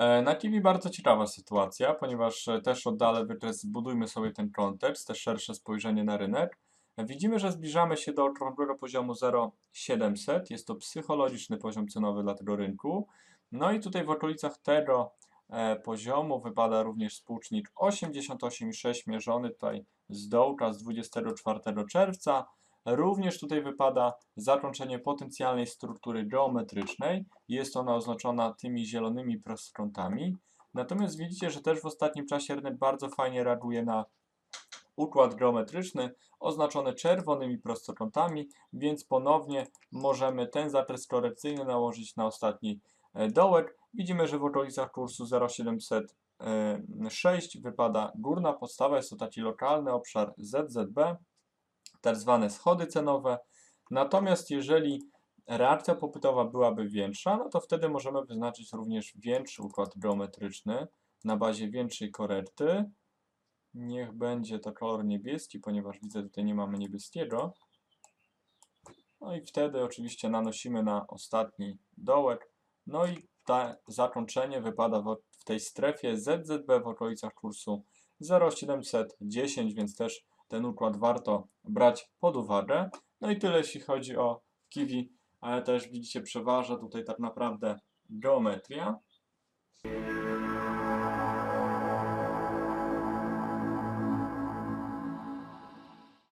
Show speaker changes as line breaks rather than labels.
E, Na Kiwi bardzo ciekawa sytuacja, ponieważ e, też oddalę wykres zbudujmy sobie ten kontekst, też szersze spojrzenie na rynek. Widzimy, że zbliżamy się do okrągłego poziomu 0,700. Jest to psychologiczny poziom cenowy dla tego rynku. No i tutaj w okolicach tego e, poziomu wypada również współczynnik 88,6 mierzony tutaj z dołka z 24 czerwca. Również tutaj wypada zakończenie potencjalnej struktury geometrycznej. Jest ona oznaczona tymi zielonymi prostkątami. Natomiast widzicie, że też w ostatnim czasie rynek bardzo fajnie reaguje na układ geometryczny oznaczony czerwonymi prostokątami, więc ponownie możemy ten zakres korekcyjny nałożyć na ostatni e, dołek. Widzimy, że w okolicach kursu 0,706 wypada górna podstawa, jest to taki lokalny obszar ZZB, tak zwane schody cenowe. Natomiast jeżeli reakcja popytowa byłaby większa, no to wtedy możemy wyznaczyć również większy układ geometryczny na bazie większej korekty. Niech będzie to kolor niebieski, ponieważ widzę tutaj nie mamy niebieskiego. No i wtedy oczywiście nanosimy na ostatni dołek. No i to zakończenie wypada w tej strefie ZZB w okolicach kursu 0,710, więc też ten układ warto brać pod uwagę. No i tyle jeśli chodzi o Kiwi, ale też widzicie przeważa tutaj tak naprawdę geometria.